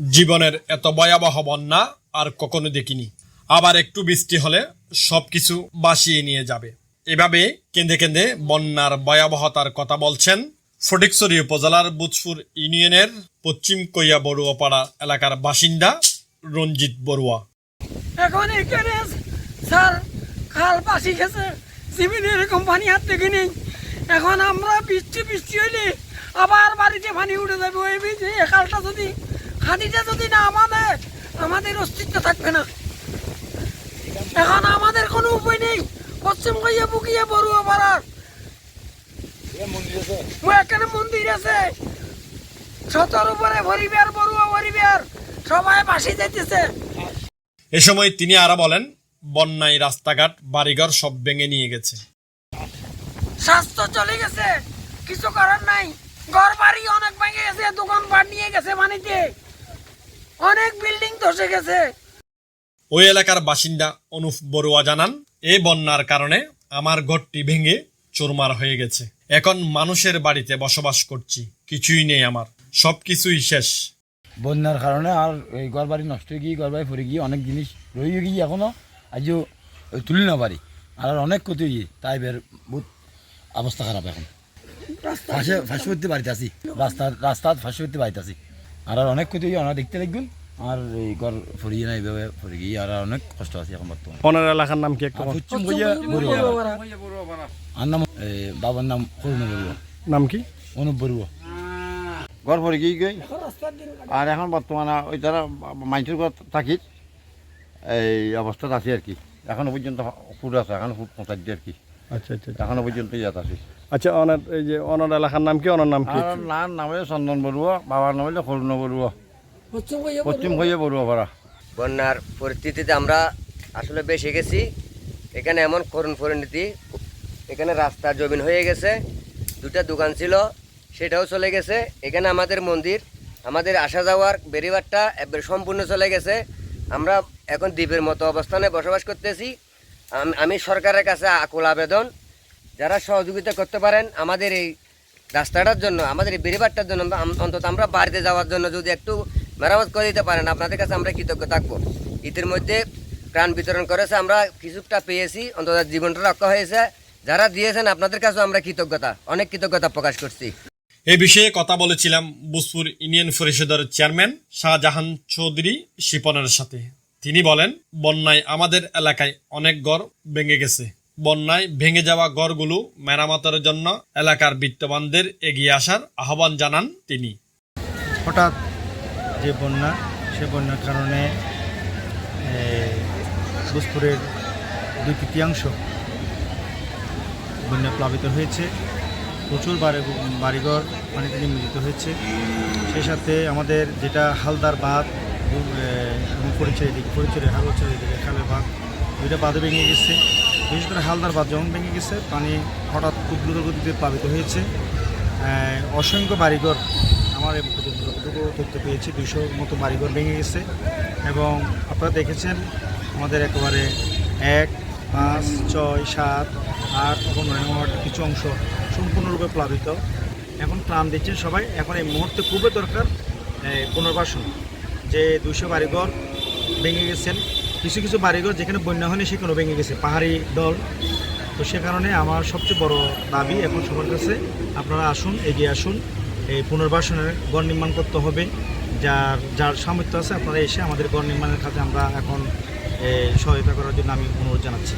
জীবনের এত ভয়াবহ বন্যা আর কখনো দেখিনি। আবার একটু বৃষ্টি হলে সবকিছু বাসিয়ে নিয়ে যাবে। এভাবে কেঁদে কেঁদে বন্যার ভয়াবহতার কথা বলছেন ফটিকছড়ি উপজেলার বুজপুর ইউনিয়নের পশ্চিম কইয়া বড়ুয়াপাড়া এলাকার বাসিন্দা রঞ্জিত বড়ুয়া। এখন এখানে স্যার খাল পাশি গেছে এরকম পানি হাত থেকে নেই। এখন আমরা বৃষ্টি বৃষ্টি হইলে আবার বাড়িতে পানি উঠে যাবে। ওই খালটা যদি খাদিটা যদি না আমাদের আমাদের অস্তিত্ব থাকবে না। এখন আমাদের কোনো উপায় নেই। পশ্চিম কইয়া বুকিয়া বড়ুয়া পাড়ার। এখানে মন্দির আছে। ছতর উপরে ভরিবার বড়ুয়া ভরিবার সবাই বাসি যাইতেছে। এ সময় তিনি আরও বলেন বন্যায় রাস্তাঘাট বাড়িঘর সব ভেঙে নিয়ে গেছে। স্বাস্থ্য চলে গেছে কিছু করার নাই। ঘর বাড়ি অনেক ভেঙে গেছে দোকান পাট নিয়ে গেছে পানিতে অনেক বিল্ডিং ধসে গেছে। ওই এলাকার বাসিন্দা অনুপ বড়ুয়া জানান এই বন্যার কারণে আমার ঘরটি ভেঙে চুরমার হয়ে গেছে। এখন মানুষের বাড়িতে বসবাস করছি কিছুই নেই আমার সবকিছুই শেষ। বন্যার কারণে আর এই ঘর বাড়ি নষ্ট হয়ে গিয়ে ঘর বাড়ি পড়ে গিয়ে অনেক জিনিস রয়ে গিয়ে এখনও আজও তুলি না পারি। আর অনেক ক্ষতি হয়ে গিয়ে তাই বের বহুত অবস্থা খারাপ এখন। ফাঁসে ফাঁসি বাড়িতে আসি রাস্তার রাস্তার ফাঁসি বাড়িতে আসি আর আর অনেক ক্ষতি হয়ে আমরা দেখতে লাগবেন আর এই ঘর ফরিয়ে না এইভাবে ফরে গিয়ে আর অনেক কষ্ট আছে এখন বর্তমানে। পনেরো এলাকার নাম কি একটু আর নাম এই, বাবার নাম করুণ বড়ুয়া। নাম কি? অনুপ বড়ুয়া। ঘর পরে গিয়ে গই। আর এখন বর্তমানে ওই তারা মাইন্সের ঘর থাকি এই অবস্থাত আছে আর কি। এখনও পর্যন্ত ফুট আছে এখন ফুট দিয়ে আর কি। আচ্ছা আচ্ছা আচ্ছা। এখনও পর্যন্ত ইয়াত আছে। আচ্ছা অনার এই যে অনার এলাকার নাম কি? অনার নাম কি? আর নাম নাম চন্দন বড়ুয়া বাবার নাম হইল করুণ বড়ুয়া পশ্চিম কইয়া পশ্চিম হইয়া বড়ুয়া পাড়া বন্যার পরিস্থিতিতে আমরা আসলে বেশি গেছি। এখানে এমন করুণ পরিণতি এখানে রাস্তা জমিন হয়ে গেছে দুটা দোকান ছিল সেটাও চলে গেছে। এখানে আমাদের মন্দির আমাদের আসা যাওয়ার বেরিবারটা একবার সম্পূর্ণ চলে গেছে। আমরা এখন দ্বীপের মতো অবস্থানে বসবাস করতেছি। আম- সরকারের কাছে আকুল আবেদন, যারা সহযোগিতা করতে পারেন আমাদের এই রাস্তাটার জন্য, আমাদের এই বেরিবারটার জন্য অন্তত আমরা বাড়িতে যাওয়ার জন্য যদি একটু মেরামত করে দিতে পারেন, আপনাদের কাছে আমরা কৃতজ্ঞ থাকব। ঈদের মধ্যে ত্রাণ বিতরণ করেছে, আমরা কিছুটা পেয়েছি, অন্তত জীবনটা রক্ষা হয়েছে। যারা দিয়েছেন, আপনাদের কাছেও আমরা কৃতজ্ঞতা, অনেক কৃতজ্ঞতা প্রকাশ করছি। এ বিষয়ে কথা বলেছিলাম বুসপুর ইউনিয়ন পরিষদের চেয়ারম্যান শাহজাহান চৌধুরী শিপনের সাথে। তিনি বলেন, বন্যায় আমাদের এলাকায় অনেক ঘর ভেঙে গেছে। বন্যায় ভেঙে যাওয়া ঘরগুলো মেরামতের জন্য এলাকার বিত্তবানদের এগিয়ে আসার আহ্বান জানান তিনি। হঠাৎ যে বন্যা, সে বন্যার কারণে ভোজপুরের দুই তৃতীয়াংশ বন্যা প্লাবিত হয়েছে। প্রচুর বাড়ি, বাড়িঘর পানিতে নিমজ্জিত হয়েছে। সেই সাথে আমাদের যেটা হালদার বাঁধ পরিচয় দিকে পরিচয় হালচরের দিকে খালের বাঁধ, দুইটা বাঁধে ভেঙে গেছে। বিশেষ করে হালদার বাঁধ যেমন ভেঙে গেছে, পানি হঠাৎ খুব দ্রুত গতিতে প্লাবিত হয়েছে। অসংখ্য বাড়িঘর আমার যতটুকু তথ্য পেয়েছি দুশোর মতো বাড়িঘর ভেঙে গেছে। এবং আপনারা দেখেছেন আমাদের একেবারে এক, পাঁচ, ছয়, সাত, আট এবং নয় নম্বর কিছু অংশ সম্পূর্ণরূপে প্লাবিত। এখন প্রাণ দিচ্ছেন সবাই। এখন এই মুহূর্তে খুবই দরকার পুনর্বাসন, যে দুশো বাড়িঘর ভেঙে গেছেন। কিছু কিছু বাড়িঘর যেখানে বন্যা হয়নি সেখানে ভেঙে গেছে। পাহাড়ি দল। তো সে কারণে আমার সবচেয়ে বড় দাবি এখন সবার কাছে, আপনারা আসুন, এগিয়ে আসুন। এই পুনর্বাসনের গড় নির্মাণ করতে হবে। যার যার সামর্থ্য আছে, আপনারা এসে আমাদের গড় নির্মাণের কাজে আমরা এখন সহায়তা করার জন্য আমি অনুরোধ জানাচ্ছি।